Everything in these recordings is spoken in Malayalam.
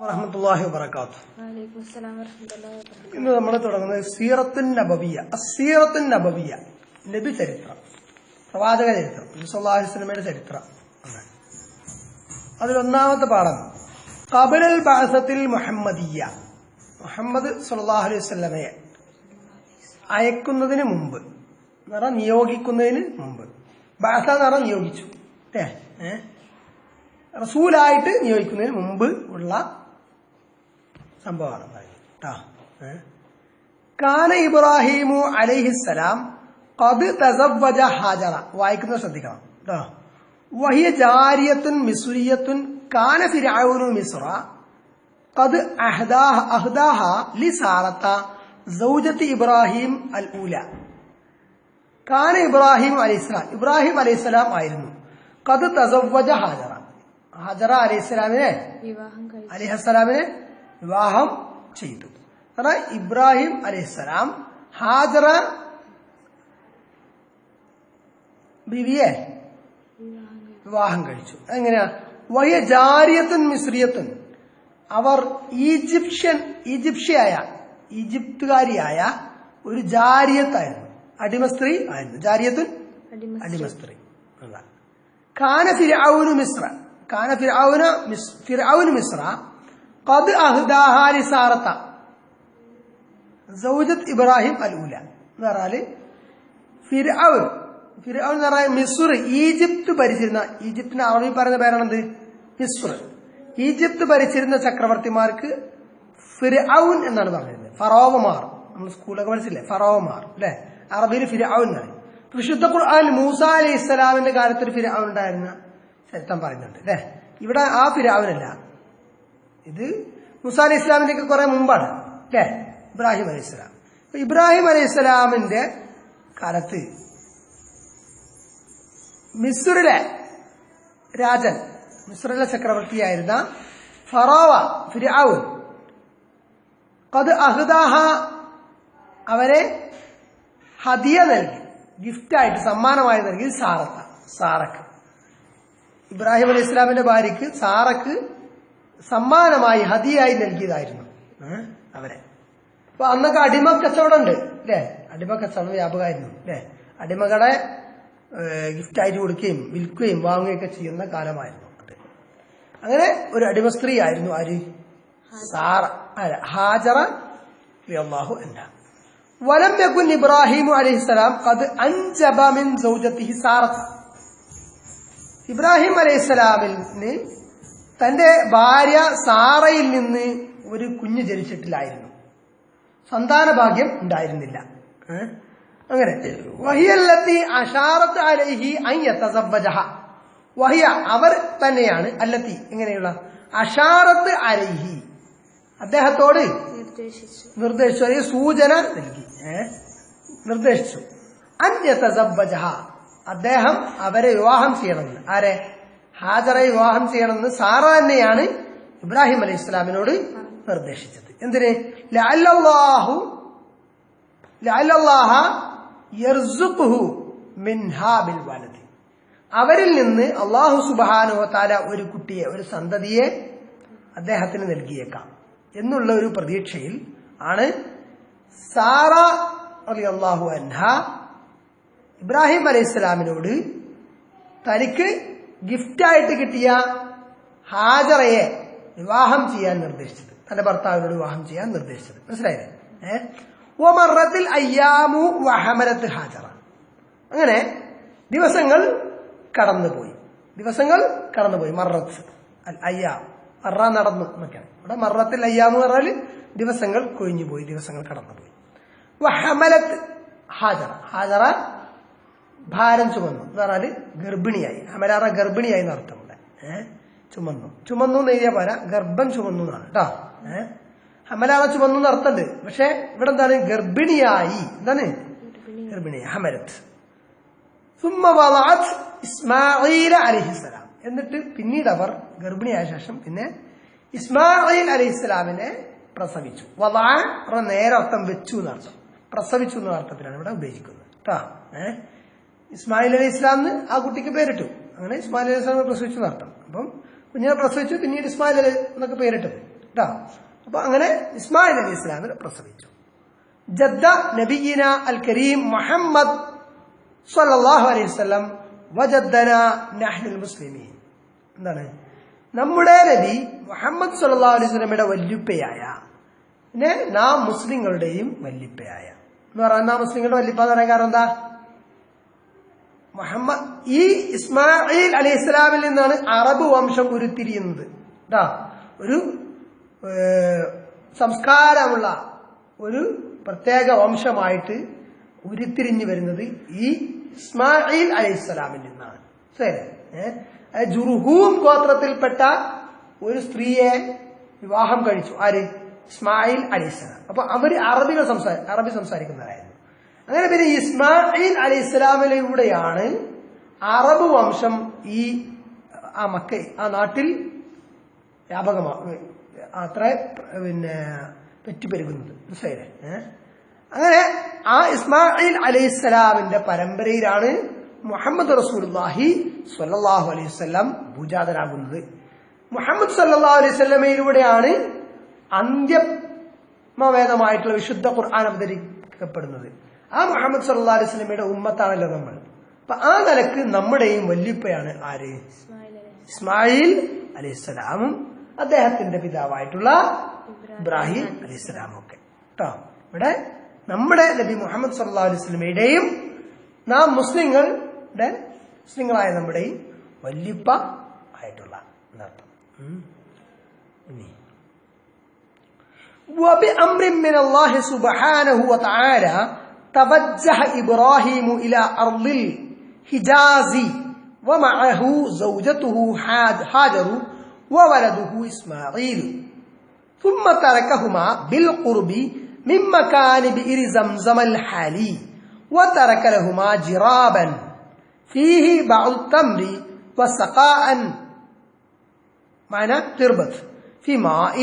വറഹമത്തല്ലാഹി വബർക്കാത്തു ഇന്ന് നമ്മൾ തുടങ്ങുന്നത് സീറത്തുൻ നബവിയ സീറത്തുൻ നബവിയ നബി ചരിത്രം. പ്രവാചക ചരിത്രം. നബി സല്ലല്ലാഹു അലൈഹി വസല്ലമയുടെ ചരിത്രം. അതിൽ അതിലൊന്നാമത്തെ പാഠം കബിലൽ ബാസത്തിൽ മുഹമ്മദിയ മുഹമ്മദ് സുല്ലാഹു അലൈഹി വസല്ലമയെ അയക്കുന്നതിന് മുമ്പ് എന്ന് പറഞ്ഞാൽ നിയോഗിക്കുന്നതിന് മുമ്പ്. ബാസ എന്ന് പറഞ്ഞാൽ നിയോഗിച്ചു അല്ലേ റസൂലായിട്ട് നിയോഗിക്കുന്നതിന് മുമ്പ് ഉള്ള സംഭവമാണ്. കേട്ടോ ഏ? കാന ഇബ്രാഹിമു അലൈഹിസ്സലാം ഖദ് തസവ്വജ ഹാജറ. വായിക്കുന്നത് ശ്രദ്ധിക്കണം. കേട്ടോ വഹിയ ജാരിയത്തുൻ മിസ്രിയത്തുൻ കാന ഫിർഔനു മിസ്ര ഖദ് അഹ്ദാഹ അഹ്ദാഹ ലിസാറത്ത സൗജത്തി ഇബ്രാഹിം അൽ ഊല. കാന ഇബ്രാഹിം അലൈഹിസ്സലാം ഇബ്രാഹിം അലൈഹിസ്സലാം ആയിരുന്നു. ഖദ് തസവ്വജ ഹാജറ. ഹാജറ അലൈഹിസ്സലാമിനെ വിവാഹം കഴിച്ചു. അലിഹസ്സലാമിനെ വിവാഹം ചെയ്തു. കാരണം ഇബ്രാഹിം അലൈഹിസ്സലാം ഹാജറ ബിവിയെ വിവാഹം കഴിച്ചു. എങ്ങനെയാ വയ ജാരിയത്തൻ മിശ്രിയത്തൻ അവർ ഈജിപ്ഷ്യൻ ഈജിപ്ഷ്യയായ ഈജിപ്തുകാരിയായ ഒരു ജാരിയത്തായിരുന്നു. അടിമ സ്ത്രീ ആയിരുന്നു. ജാരിയത്തുൻ അടിമ സ്ത്രീ. കാന ഫിർഔനു മിസ്ര. കാന ഫിർഔന ഫിർഔനു മിസ്ര ഖദ് അഹ്ദാഹ ലിസാറത്ത സൗജത്ത് ഇബ്രാഹിം അലൂല എന്ന് പറഞ്ഞാൽ ഫിർഔൻ. ഫിർഔൻ എന്ന് പറഞ്ഞാൽ മിസുർ. ഈജിപ്ത് ഭരിച്ചിരുന്ന ഈജിപ്തിന് അറബി പറയുന്ന പേരാണെന്ത്? മിസുർ. ഈജിപ്ത് ഭരിച്ചിരുന്ന ചക്രവർത്തിമാർക്ക് ഫിർഔൻ എന്നാണ് പറഞ്ഞിരുന്നത്. ഫറോവമാർ. നമ്മൾ സ്കൂളൊക്കെ പഠിച്ചില്ലേ? ഫറോവമാർ അല്ലെ? അറബിയിൽ ഫിർഔൻ എന്നാണ് വിശുദ്ധ ഖുർആൻ മൂസ അലൈഹി ഇസ്ലാമിന്റെ കാലത്ത് ഒരു ഫിർഔൻ ഉണ്ടായിരുന്ന ചരിത്രം പറയുന്നുണ്ട് അല്ലെ? ഇവിടെ ആ ഫിർഔനല്ല. ഇത് മുസാ അലി ഇസ്ലാമിന്റെ ഒക്കെ കുറെ മുമ്പാണ് അല്ലേ? ഇബ്രാഹിം അലൈഹി ഇസ്ലാം ഇബ്രാഹിം അലൈഹി ഇസ്ലാമിന്റെ കാലത്ത് മിസ്റിലെ രാജൻ മിസ്റിലെ ചക്രവർത്തിയായിരുന്ന ഫറോവ ഫിർഔൻ കത് അഹ്ദാഹ അവരെ ഹദിയ നൽകി ഗിഫ്റ്റായിട്ട് സമ്മാനമായി നൽകി സാറത്ത സാറക്ക്. ഇബ്രാഹിം അലൈഹി ഇസ്ലാമിന്റെ ഭാര്യക്ക് സാറക്ക് സമ്മാനമായി ഹതിയായി നൽകിയതായിരുന്നു? അവരെ. അപ്പൊ അന്നൊക്കെ അടിമ കച്ചവടം ഉണ്ട് അല്ലേ? അടിമ കച്ചവടം വ്യാപകമായിരുന്നു അല്ലേ? അടിമകളെ ഗിഫ്റ്റായിട്ട് കൊടുക്കുകയും വിൽക്കുകയും വാങ്ങുകയൊക്കെ ചെയ്യുന്ന കാലമായിരുന്നു അങ്ങനെ ഒരു അടിമ സ്ത്രീ ആയിരുന്നു ആര്? സാറ. അല്ല ഹാജറ അള്ളാഹു എന്ന വലം യകുൻ ഇബ്രാഹിമു അലൈഹിസ്സലാം ഖദ് അൻജബ മിൻ സൗജത്തിഹി സാറത്ത. ഇബ്രാഹിം അലൈഹിസ്സലാമിന് തന്റെ ഭാര്യ സാറയിൽ നിന്ന് ഒരു കുഞ്ഞ് ജനിച്ചിട്ടില്ലായിരുന്നു. സന്താന ഭാഗ്യം ഉണ്ടായിരുന്നില്ല അങ്ങനെ. വഹിയല്ലത്തി അഷാറത്ത് അലൈഹി അയ്യത്തസവജഹ വഹിയ അവർ തന്നെയാണ് അല്ലത്തി. എങ്ങനെയുള്ള? അഷാറത്ത് അലൈഹി. അദ്ദേഹത്തോട് നിർദ്ദേശിച്ചു. നിർദ്ദേശിച്ചു. അല്ലെങ്കിൽ സൂചന നൽകി. നിർദ്ദേശിച്ചു. അന്യതസബ്ബജഹ അദ്ദേഹം അവരെ വിവാഹം ചെയ്യണമെന്ന്. ആരെ? ഹാജറെ വിവാഹം ചെയ്യണമെന്ന് സാറ തന്നെയാണ് ഇബ്രാഹിം അലൈഹി ഇസ്ലാമിനോട് നിർദ്ദേശിച്ചത്. എന്തിന്? അവരിൽ നിന്ന് അള്ളാഹു സുബ്ഹാനഹു താല ഒരു കുട്ടിയെ ഒരു സന്തതിയെ അദ്ദേഹത്തിന് നൽകിയേക്കാം എന്നുള്ള ഒരു പ്രതീക്ഷയിൽ ആണ് സാറ അലി അള്ളാഹു അൻഹ ഇബ്രാഹിം അലൈഹി ഇസ്ലാമിനോട് തനിക്ക് ഗിഫ്റ്റായിട്ട് കിട്ടിയ ഹാജറയെ വിവാഹം ചെയ്യാൻ നിർദ്ദേശിച്ചത്. തന്റെ ഭർത്താവിനോട് വിവാഹം ചെയ്യാൻ നിർദ്ദേശിച്ചത്. മനസ്സിലായില്ലേ? ഏഹ് ഒമറത്തിൽ അയ്യാമു വഹമരത്ത് ഹാജറ. അങ്ങനെ ദിവസങ്ങൾ കടന്നുപോയി. ദിവസങ്ങൾ കടന്നുപോയി. മറത്ത് അൽ അയ്യാം. മറ നടന്നു എന്നൊക്കെയാണ്. ഇവിടെ മറത്തിൽ അയ്യാമു പറഞ്ഞാൽ ദിവസങ്ങൾ കൊഴിഞ്ഞുപോയി. ദിവസങ്ങൾ കടന്നുപോയി. വഹമലത്ത് ഹാജറ. ഹാജറ ഭാരം ചുമന്നു. എന്ന് പറഞ്ഞാൽ ഗർഭിണിയായി. അമലാറ ഗർഭിണിയായി എന്ന് ഇവിടെ ചുമന്നു. ചുമന്നു എന്ന് എഴുതിയാൽ പോരാ. ഗർഭം ചുമന്നു എന്നാണ് കേട്ടോ. ഏഹ് ഹമലാറ ചുമന്നു എന്ന് പക്ഷെ ഇവിടെ എന്താണ്? ഗർഭിണിയായി. എന്താണ്? ഗർഭിണിയായി എന്നിട്ട് പിന്നീട് അവർ ഗർഭിണിയായ ശേഷം പിന്നെ ഇസ്മാഅീൽ അലി ഇസ്ലാമിനെ പ്രസവിച്ചു. വലാ നേരർത്ഥം വെച്ചു എന്നർത്ഥം പ്രസവിച്ചു എന്ന അർത്ഥത്തിലാണ് ഇവിടെ ഉപയോഗിക്കുന്നത് കേട്ടോ. ഏഹ് ഇസ്മായിൽ അലി ഇസ്ലാം എന്ന് ആ കുട്ടിക്ക് പേരിട്ടു. അങ്ങനെ ഇസ്മായിൽ അലി ഇസ്ലാമിനെ പ്രസവിച്ചു നടത്തണം അപ്പം കുഞ്ഞിനെ പ്രസവിച്ചു പിന്നീട് ഇസ്മായിൽ അലി എന്നൊക്കെ പേരിട്ടത്. കേട്ടോ അപ്പൊ അങ്ങനെ ഇസ്മായിൽ അലി ഇസ്ലാമിനെ പ്രസവിച്ചു. ജദ്ദ നബീന അൽ കരീം മുഹമ്മദ് സല്ലാഹു അലൈഹി സ്വലം വജദ്ദന നഹ്നുൽ മുസ്ലിമീൻ. എന്താണ്? നമ്മുടെ നബി മുഹമ്മദ് സല്ലാ അലൈഹി സ്വലമയുടെ വല്യുപ്പയായ. നാം മുസ്ലിങ്ങളുടെയും വല്ലിപ്പയായ എന്ന് പറഞ്ഞാൽ നാം മുസ്ലിങ്ങളുടെ വല്ലിപ്പ എന്ന് പറയാൻ കാരണം എന്താ? മുഹമ്മദ് ഈ ഇസ്മായിൽ അലി ഇസ്ലാമിൽ നിന്നാണ് അറബ് വംശം ഉരുത്തിരിയുന്നത്. കേട്ടാ ഒരു സംസ്കാരമുള്ള ഒരു പ്രത്യേക വംശമായിട്ട് ഉരുത്തിരിഞ്ഞു വരുന്നത് ഈ ഇസ്മായിൽ അലി ഇസ്ലാമിൽ നിന്നാണ്. ശരി. ജുർഹൂം ഗോത്രത്തിൽപ്പെട്ട ഒരു സ്ത്രീയെ വിവാഹം കഴിച്ചു. ആര്? ഇസ്മായിൽ ഇസ്ലാം അപ്പൊ അവർ അറബികൾ സംസാരി അറബി സംസാരിക്കുന്നവരായിരുന്നു അങ്ങനെ പിന്നെ ഇസ്മായിൽ അലി ഇസ്ലാമിലൂടെയാണ് അറബ് വംശം ഈ ആ മക്ക ആ നാട്ടിൽ വ്യാപകമാ അത്ര പിന്നെ പെറ്റുപെരുകുന്നത്. മനസ്സിലായില്ലേ? അങ്ങനെ ആ ഇസ്മായിൽ അലൈഹിസ്സലാമിന്റെ പരമ്പരയിലാണ് മുഹമ്മദ് റസൂലുള്ളാഹി സ്വല്ലല്ലാഹു അലൈഹി വസല്ലം ഭൂജാതനാകുന്നത് മുഹമ്മദ് സല്ലാ അലൈഹി സ്വല്ലമയിലൂടെയാണ് അന്ത്യമവേദമായിട്ടുള്ള വിശുദ്ധ ഖുർആൻ അവതരിക്കപ്പെടുന്നത് ആ മുഹമ്മദ് സല്ലല്ലാഹു അലൈഹി വസല്ലമയുടെ ഉമ്മത്താണല്ലോ നമ്മൾ അപ്പൊ ആ നിലക്ക് നമ്മുടെയും വല്യുപ്പയാണ് ആര് ഇസ്മായിൽ അലൈഹി ഇസ്മായിൽ അലൈഹിസ്സലാമും അദ്ദേഹത്തിന്റെ പിതാവായിട്ടുള്ള ഇബ്രാഹിം അലൈഹിസ്സലാമും ഒക്കെ കേട്ടോ ഇവിടെ നമ്മുടെ നബി മുഹമ്മദ് സല്ലല്ലാഹു അലൈഹി വസല്ലമയുടെയും നാം മുസ്ലിങ്ങളുടെ മുസ്ലിങ്ങളായ നമ്മുടെയും വല്യപ്പ ആയിട്ടുള്ള എന്നർത്ഥം ഉം. ഇനി وبأمر من الله سبحانه وتعالى توجه إبراهيم إلى أرض الحجاز ومعه زوجته هاجر وولده إسماعيل. ثم تركهما بالقرب من مكان بئر زمزم الحالي وترك لهما جرابا فيه بعض التمر وسقاء. معنى تربت في ماء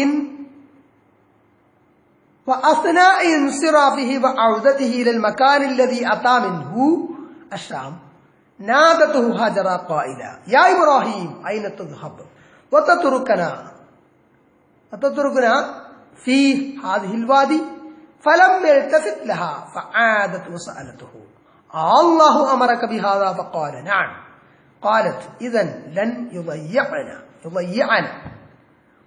وأثناء انصرافه وعودته إلى المكان الذي أتى منه الشام نادته هاجر قائلا يا إبراهيم أين تذهب؟ وتتركنا. وتتركنا في هذه الوادي فلم يلتفت لها فعادت وسألته الله أمرك بهذا؟ فقال نعم. قالت إذا لن يضيعنا يضيعنا.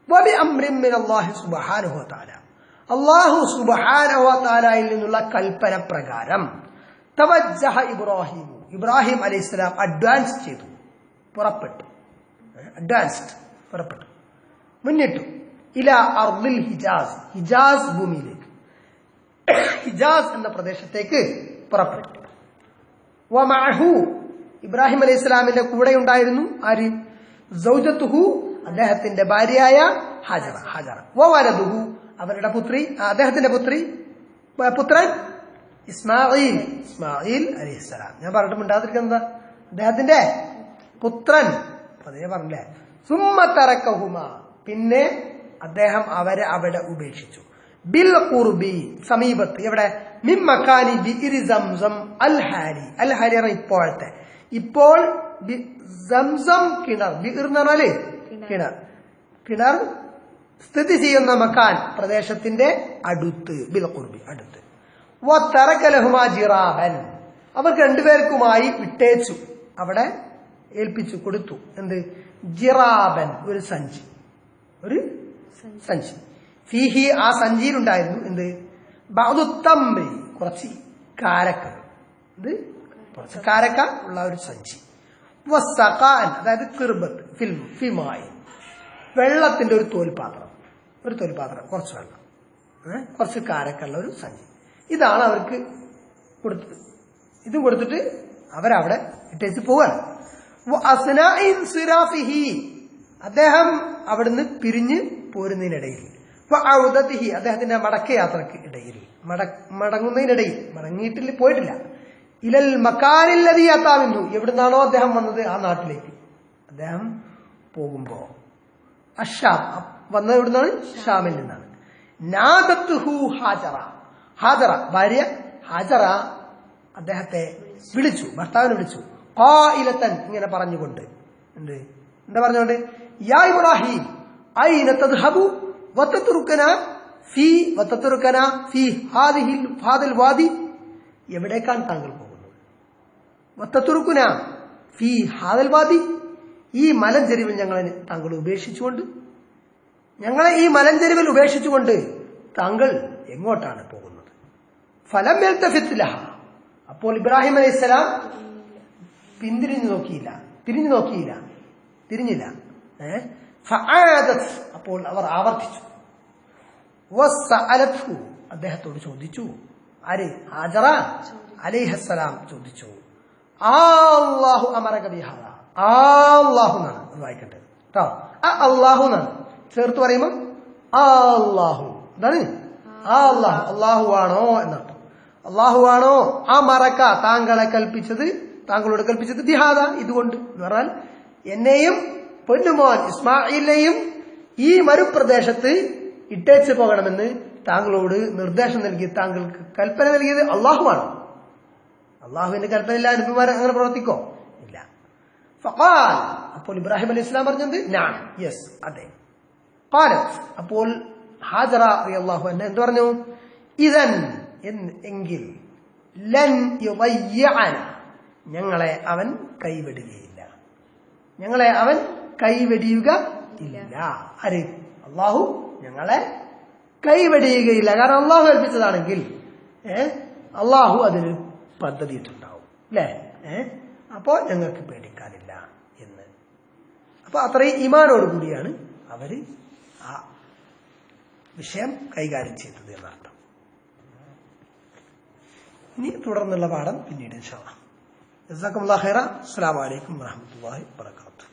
وبأمر من الله سبحانه وتعالى. അള്ളാഹു സുബഹാനഹു താലായിൽ നിന്നുള്ള കൽപ്പന പ്രകാരം തവജ്ജഹ ഇബ്രാഹിം ഇബ്രാഹിം അലൈഹി സ്വലാം അഡ്വാൻസ് ചെയ്തു. പുറപ്പെട്ടു. അഡ്വാൻസ്ഡ് പുറപ്പെട്ടു. മുന്നിട്ടു. ഇല അർദിൽ ഹിജാസ്. ഹിജാസ് ഭൂമിയിലേക്ക്. ഹിജാസ് എന്ന പ്രദേശത്തേക്ക് പുറപ്പെട്ടു. വമാഹു ഇബ്രാഹിം അലൈഹി സ്വലാമിന്റെ കൂടെ ഉണ്ടായിരുന്നു. ആര്? സൗജത്തുഹു. അദ്ദേഹത്തിന്റെ ഭാര്യയായ ഹാജറ. ഹാജറ. വവലദുഹു അവരുടെ പുത്രി അദ്ദേഹത്തിന്റെ പുത്രി പുത്രൻ ഇസ്മായിൽ ഇസ്മായിൽ അലൈഹിസ്സലാം. ഞാൻ പറഞ്ഞിട്ട് മിണ്ടാതിരിക്കുന്നത് അദ്ദേഹത്തിന്റെ പുത്രൻ. അതേ പറഞ്ഞില്ലേ? സുമ്മത്തറക്കഹുമ പിന്നെ അദ്ദേഹം അവരെ അവിടെ ഉപേക്ഷിച്ചു. ബിൽ കുർബി സമീപത്ത് എവിടെ? മിമ്മക്കാനി ബിഇരി സംസം അൽ ഹാരി. അൽ ഹാരി ഇപ്പോഴത്തെ. ഇപ്പോൾ സംസം കിണർ. ബിഇർ എന്ന് പറഞ്ഞാൽ കിണർ. കിണർ സ്ഥിതി ചെയ്യുന്ന മക്കാൻ പ്രദേശത്തിന്റെ അടുത്ത് ബിൽ ഖുർബി അടുത്ത്. വത്തറക്കലഹുമാ ജിറാഹൻ. അവർ രണ്ടുപേർക്കുമായി വിട്ടേച്ചു. അവിടെ ഏൽപ്പിച്ചു കൊടുത്തു. എന്ത്? ജിറാബൻ ഒരു സഞ്ചി. ഒരു സഞ്ചി. ഫീഹി ആ സഞ്ചിയിലുണ്ടായിരുന്നു. എന്ത്? ബൗദുത്തമ്പി കുറച്ച് കാരക്ക. എന്ത്? കുറച്ച് കാരക്ക ഉള്ള ഒരു സഞ്ചി. വസ്സഖാൻ അതായത് കിർബത്ത് ഫിൽ ഫിമായി. വെള്ളത്തിന്റെ ഒരു തോൽപാത്രം. ഒരു തൊലിപാത്രം കുറച്ച് വെള്ളം? കുറച്ച് കാരക്കുള്ള ഒരു സഞ്ചി. ഇതാണ് അവർക്ക് കൊടുത്തത്. ഇതും കൊടുത്തിട്ട് അവരവിടെ ഇട്ടേച്ച് പോവാണ്. അദ്ദേഹം അവിടുന്ന് പിരിഞ്ഞ് പോരുന്നതിനിടയിൽ. അദ്ദേഹത്തിന്റെ മടക്കയാത്രക്ക് ഇടയിൽ. മട- മടങ്ങുന്നതിനിടയിൽ. മടങ്ങിയിട്ടില്ല പോയിട്ടില്ല. ഇലൽ മക്കാനില്ലതി അത്താമിന്നു. എവിടുന്നാണോ അദ്ദേഹം വന്നത് ആ നാട്ടിലേക്ക്. അദ്ദേഹം പോകുമ്പോ അഷാം വന്നത് എവിടുന്നാണ്? ഷാമിൽ നിന്നാണ്. നാദത്തുഹു ഹാജറ. ഹാജറ. ഭാര്യ ഹാജറ. അദ്ദേഹത്തെ വിളിച്ചു. ഭർത്താവിനെ വിളിച്ചു. ഇലത്തൻ ഇങ്ങനെ പറഞ്ഞുകൊണ്ട്. എന്ത്? എന്താ പറഞ്ഞുകൊണ്ട്? യാ ഇബ്രാഹിം ഐന തദ്ഹബു വതത്രുക്കന ഫീ വതത്രുക്കന ഫീ ഹാദിഹിൽ ഹാദൽ വാദി. എവിടേക്കാണ് താങ്കൾ പോകുന്നത്? വത്തത്തുറുക്കുന ഫീ ഹാദൽ വാദി. ഈ മലഞ്ചെരിവിൽ ഞങ്ങളെ താങ്കൾ ഉപേക്ഷിച്ചുകൊണ്ട് ഞങ്ങളെ ഈ മലഞ്ചെരുവിൽ ഉപേക്ഷിച്ചുകൊണ്ട് താങ്കൾ എങ്ങോട്ടാണ് പോകുന്നത്? ഫലം ലഹ. അപ്പോൾ ഇബ്രാഹിം അലൈഹി സ്വലാം പിന്തിരിഞ്ഞു നോക്കിയില്ല. തിരിഞ്ഞു നോക്കിയില്ല. തിരിഞ്ഞില്ല. അപ്പോൾ അവർ ആവർത്തിച്ചു. അദ്ദേഹത്തോട് ചോദിച്ചു. ആര്? ഹാജറ? അലൈഹസ്സലാം ചോദിച്ചു. അള്ളാഹു അമരക ബിഹാദ. അള്ളാഹു എന്നാണ്. വായിക്കട്ടെ കേട്ടോ അള്ളാഹു എന്നാണ്. ചേർത്ത് പറയുമ്പോൾ അള്ളാഹു എന്താണ്? അള്ളാഹു അള്ളാഹു ആണോ എന്നാണ് അള്ളാഹു ആണോ ആ മറക്ക താങ്കളെ കൽപ്പിച്ചത് താങ്കളോട് കൽപ്പിച്ചത് ദിഹാദ ഇതുകൊണ്ട് എന്ന് പറഞ്ഞാൽ എന്നെയും പൊന്നുമോൻ ഇസ്മായിലെയും ഈ മരുപ്രദേശത്ത് ഇട്ടേച്ച് പോകണമെന്ന് താങ്കളോട് നിർദ്ദേശം നൽകി താങ്കൾക്ക് കൽപ്പന നൽകിയത് അള്ളാഹുവാണ് അള്ളാഹുവിന്റെ കൽപ്പന ഇല്ല അനുപമാർ അങ്ങനെ പ്രവർത്തിക്കോ? ഇല്ല. അപ്പോൾ ഇബ്രാഹിം അലി ഇസ്ലാം പറഞ്ഞത് ഞാൻ യെസ് അതെ. അപ്പോൾ ഹാജറ അള്ളാഹു എന്നെ എന്ത് പറഞ്ഞു? ഇതൻ എങ്കിൽ ലൻ. ഞങ്ങളെ അവൻ കൈവിടുകയില്ല. ഞങ്ങളെ അവൻ കൈവെടിയുക ഇല്ല. ആര്? അള്ളാഹു ഞങ്ങളെ കൈവെടിയുകയില്ല. കാരണം അള്ളാഹു കൽപ്പിച്ചതാണെങ്കിൽ ഏ? അള്ളാഹു അതിന് പദ്ധതിയിട്ടുണ്ടാവും. അല്ലേ ഏ? അപ്പോ ഞങ്ങൾക്ക് പേടിക്കാനില്ല എന്ന്. അപ്പൊ അത്രയും ഇമാനോട് കൂടിയാണ് അവർ ആ വിഷയം കൈകാര്യം ചെയ്തത് എന്നർത്ഥം ഇനി തുടർന്നുള്ള പാഠം പിന്നീട് ഇൻഷാ അസ്സാം വലൈക്കും ഖൈറ. അസ്സലാമു അലൈക്കും വറഹ്മത്തുള്ളാഹി വബറകാതുഹു.